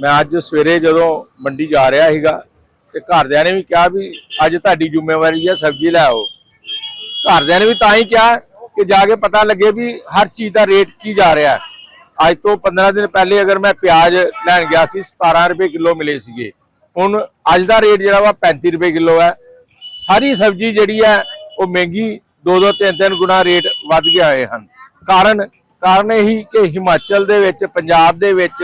ਮੈਂ ਅੱਜ ਸਵੇਰੇ ਜਦੋਂ ਮੰਡੀ ਜਾ ਰਿਹਾ ਸੀਗਾ ਤੇ ਘਰਦਿਆਂ ਨੇ ਵੀ ਕਿਹਾ ਵੀ ਅੱਜ ਤੁਹਾਡੀ ਜ਼ਿੰਮੇਵਾਰੀ ਹੈ ਸਬਜ਼ੀ ਲੈ ਆਓ। ਘਰਦਿਆਂ ਨੇ ਵੀ ਤਾਂ ਹੀ ਕਿਹਾ ਕਿ ਜਾ ਕੇ ਪਤਾ ਲੱਗੇ ਵੀ ਹਰ ਚੀਜ਼ ਦਾ ਰੇਟ ਕੀ ਜਾ ਰਿਹਾ ਅੱਜ ਤੋਂ 15 ਦਿਨ ਪਹਿਲੇ ਅਗਰ ਮੈਂ ਪਿਆਜ਼ ਲੈਣ ਗਿਆ ਸੀ 17 ਰੁਪਏ ਕਿਲੋ ਮਿਲੇ ਸੀਗੇ। ਹੁਣ ਅੱਜ ਦਾ ਰੇਟ ਜਿਹੜਾ ਵਾ 35 ਰੁਪਏ ਕਿਲੋ ਹੈ। ਸਾਰੀ ਸਬਜ਼ੀ ਜਿਹੜੀ ਹੈ ਉਹ ਮਹਿੰਗੀ 2-2 3-3 ਗੁਣਾ ਰੇਟ ਵੱਧ ਗਿਆ ਹੋਏ ਹਨ। ਕਾਰਨ ਕਾਰਨ ਇਹੀ ਕਿ ਹਿਮਾਚਲ ਦੇ ਵਿੱਚ, ਪੰਜਾਬ ਦੇ ਵਿੱਚ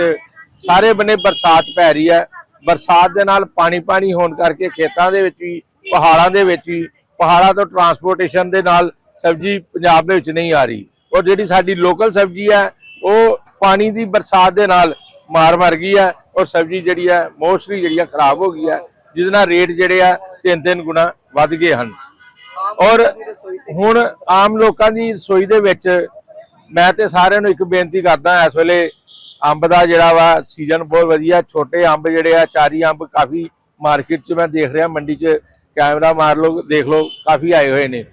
ਸਾਰੇ ਬੰਨੇ ਬਰਸਾਤ ਪੈ ਰਹੀ ਹੈ। ਬਰਸਾਤ ਦੇ ਨਾਲ ਪਾਣੀ ਪਾਣੀ ਹੋਣ ਕਰਕੇ ਖੇਤਾਂ ਦੇ ਵਿੱਚ ਵੀ, ਪਹਾੜਾਂ ਦੇ ਵਿੱਚ ਵੀ, ਪਹਾੜਾਂ ਤੋਂ ਟਰਾਂਸਪੋਰਟੇਸ਼ਨ ਦੇ ਨਾਲ ਸਬਜ਼ੀ ਪੰਜਾਬ ਦੇ ਵਿੱਚ ਨਹੀਂ ਆ ਰਹੀ। ਔਰ ਜਿਹੜੀ ਸਾਡੀ ਲੋਕਲ ਸਬਜ਼ੀ ਹੈ, ਉਹ ਪਾਣੀ ਦੀ ਬਰਸਾਤ ਦੇ ਨਾਲ ਮਾਰ ਮਰ ਗਈ ਹੈ ਔਰ ਸਬਜ਼ੀ ਜਿਹੜੀ ਹੈ ਮੋਸਟਲੀ ਜਿਹੜੀ ਹੈ ਖਰਾਬ ਹੋ ਗਈ ਹੈ ਜਿਹਦੇ ਨਾਲ ਰੇਟ ਜਿਹੜੇ ਆ ਤਿੰਨ ਤਿੰਨ ਗੁਣਾ ਵੱਧ ਗਏ ਹਨ। ਔਰ ਹੁਣ ਆਮ ਲੋਕਾਂ ਦੀ ਰਸੋਈ ਦੇ ਵਿੱਚ ਮੈਂ ਤੇ ਸਾਰਿਆਂ ਨੂੰ ਇੱਕ ਬੇਨਤੀ ਕਰਦਾ ਇਸ ਵੇਲੇ ਅੰਬ ਦਾ ਜਿਹੜਾ ਵਾ ਸੀਜ਼ਨ ਬਹੁਤ ਵਧੀਆ, ਛੋਟੇ ਅੰਬ ਜਿਹੜੇ ਆ, ਚਾਰੀ ਅੰਬ ਕਾਫੀ ਮਾਰਕੀਟ 'ਚ ਮੈਂ ਦੇਖ ਰਿਹਾ, ਮੰਡੀ 'ਚ ਕੈਮਰਾ ਮਾਰ ਲਓ, ਦੇਖ ਲਓ, ਕਾਫੀ ਆਏ ਹੋਏ ਨੇ।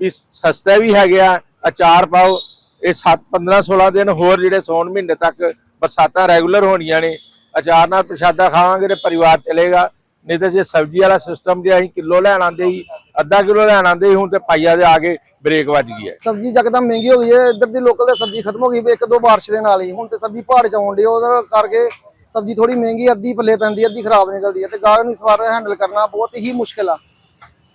ਵੀ ਸਸਤੇ ਵੀ ਹੈਗੇ ਆ, ਅਚਾਰ ਪਾਓ, ਇਹ 7 15 16 ਦਿਨ ਹੋਰ ਜਿਹੜੇ ਸੌਣ ਮਹੀਨੇ ਤੱਕ ਬਰਸਾਤਾਂ ਰੈਗੂਲਰ ਹੋਣੀਆਂ ਨੇ। ਅਚਾਰ ਨਾਲ ਪ੍ਰਸ਼ਾਦਾ ਖਾਵਾਂਗੇ ਤੇ ਪਰਿਵਾਰ ਚਲੇਗਾ, ਨਹੀਂ ਤਾਂ ਜੇ ਸਬਜ਼ੀ ਵਾਲਾ ਸਿਸਟਮ ਜੇ ਅਸੀਂ ਕਿਲੋ ਲੈਣ ਆਂਦੇ ਸੀ ਅੱਧਾ ਕਿਲੋ ਲੈਣ ਆਂਦੇ ਹੁਣ ਤੇ ਪਾਈਆ ਦੇ ਆ ਕੇ ਬ੍ਰੇਕ ਵੱਜ ਗਈ ਹੈ। ਸਬਜ਼ੀ ਜਕਦਮ ਮਹਿੰਗੀ ਹੋ ਗਈ ਹੈ ਇੱਧਰ ਦੀ ਲੋਕਲ ਤੇ ਸਬਜ਼ੀ ਖਤਮ ਹੋ ਗਈ ਵੀ ਇੱਕ ਦੋ ਬਾਰਿਸ਼ ਦੇ ਨਾਲ ਹੀ। ਹੁਣ ਤੇ ਸਬਜ਼ੀ ਪਹਾੜ ਚ ਆਉਣ ਡਈ ਉਹਦੇ ਕਰਕੇ ਸਬਜ਼ੀ ਥੋੜੀ ਮਹਿੰਗੀ ਅੱਧੀ ਪੱਲੇ ਪੈਂਦੀ ਅੱਧੀ ਖਰਾਬ ਨਿਕਲਦੀ ਹੈ ਤੇ ਗਾਹਕ ਨੂੰ ਇਸ ਵਾਰ ਹੈਂਡਲ ਕਰਨਾ ਬਹੁਤ ਹੀ ਮੁਸ਼ਕਿਲ ਆ।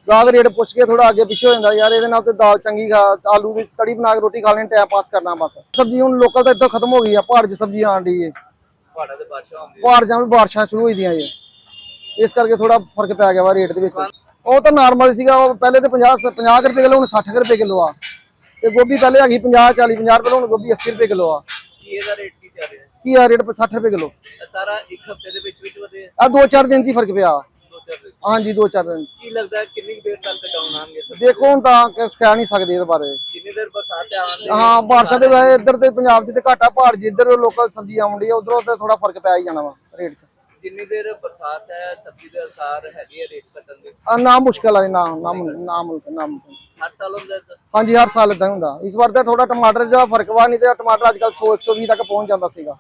ਗਾਹਕ ਰੇਟ ਪੁੱਛ ਕੇ ਥੋੜਾ ਅੱਗੇ ਪਿੱਛੇ ਹੋ ਜਾਂਦਾ ਯਾਰ ਇਹਦੇ ਨਾਲ ਤੇ ਦਾਲ ਚੰਗੀ ਖਾ ਆਲੂ ਦੀ ਕੜੀ ਬਣਾ ਕੇ ਰੋਟੀ ਖਾ ਲੈਣੀ ਟਾਈਮ ਪਾਸ ਕਰਨਾ ਬਸ। ਸਬਜ਼ੀ ਹੁਣ ਲੋਕਲ ਤਾਂ ਇੱਧਰ ਖਤਮ ਹੋ ਗਈ ਆ ਪਹਾੜ 'ਚ ਸਬਜ਼ੀ ਆਣ ਡਈ ਹੈ ਪਹਾੜਾਂ ਦੇ ਬਾਦਸ਼ਾਹ ਹੁੰਦੇ ਪਹਾੜ ਜਾਂ ਬਾਰਿਸ਼ਾਂ ਸ਼ੁਰੂ ਹੋਈ ਦੀਆਂ ਜੀ ਇਸ ਕਰਕੇ ਥੋੜਾ ਫ਼ਰਕ ਪੈ ਗਿਆ ਵਾ ਰੇਟ ਦੇ ਵਿੱਚ। ਉਹ ਤਾਂ ਨਾਰਮਲ ਸੀਗਾ ਉਹ ਪਹਿਲੇ ਤੇ 50 50 ਰੁਪਏ ਕਿਲੋ ਹੁਣ 60 ਰੁਪਏ ਕਿਲੋ ਆ। ਤੇ ਗੋਭੀ ਪਹਿਲੇ ਹੈਗੀ 50 40 50 ਰੁਪਏ ਹੁਣ ਗੋਭੀ 80 ਰੁਪਏ ਕਿਲੋ ਆ। ਕੀ ਇਹਦਾ ਰੇਟ ਕੀ ਚੱਲ ਰਿਹਾ? ਕੀ ਆ ਰੇਟ 60 ਰੁਪਏ ਕਿਲੋ। ਸਾਰਾ ਇੱਕ ਹਫ਼ਤੇ ਦੇ ਵਿੱਚ ਵਿੱਚ ਵਧੇ ਆ? ਦੋ ਚਾਰ ਦਿਨ ਹੀ ਫ਼ਰਕ ਪਿਆ। ਦੋ ਚਾਰ ਦਿਨ ਹਾਂਜੀ ਦੋ ਚਾਰ ਦਿਨ ਕੀ ਲੱਗਦਾ ਕਿੰਨੀ ਕੁ ਦੇਰ ਤੱਕ ਡਾਊਨ ਆਣਗੇ ਦੇਖੋ ਹੁਣ ਤਾਂ ਕਹਿ ਨਹੀਂ ਸਕਦੇ ਇਹਦੇ ਬਾਰੇ। ਜਿੰਨੀ ਦੇਰ ਬਰਸਾਤ ਆਣ ਹਾਂ ਬਾਰਿਸ਼ਾਂ ਦੇ ਇੱਧਰ ਤੇ ਪੰਜਾਬ 'ਚ ਤੇ ਘਾਟਾ ਪਹਾੜ ਜਿੱਧਰ ਲੋਕਲ ਸਬਜ਼ੀ ਆਉਂਦੀ ਆ ਉਧਰੋਂ ਤੇ ਥੋੜਾ ਫ਼ਰਕ ਪੈ ਹੀ ਜਾਣਾ ਵਾ ਰੇਟ 'ਚ। ਜਿੰਨੀ ਦੇਰ ਬਰਸਾਤ ਹੈ ਸਬਜ਼ੀ ਦੇ ਅਸਾਰ ਹੈਗੇ ਆ ਰੇਟ ਘਟਣ ਦੇ? ਆ ਨਾ ਮੁਸ਼ਕਲ ਆ ਜੀ, ਨਾ ਨਾ ਨਾ ਮੁਮਕਿਨ ਨਾ ਮੁਮਕਿਨ ਹਰ ਸਾਲ ਹੁੰਦਾ ਤਾਂ? ਹਾਂਜੀ ਹਰ ਸਾਲ ਇਦਾਂ ਹੁੰਦਾ। ਇਸ ਵਾਰ ਤਾਂ ਥੋੜਾ ਟਮਾਟਰ ਦਾ ਫ਼ਰਕ ਵਾ ਨਹੀਂ ਤੇ ਟਮਾਟਰ ਅੱਜ ਕੱਲ 100 120 ਤੱਕ ਪਹੁੰਚ ਜਾਂਦਾ ਸੀਗਾ।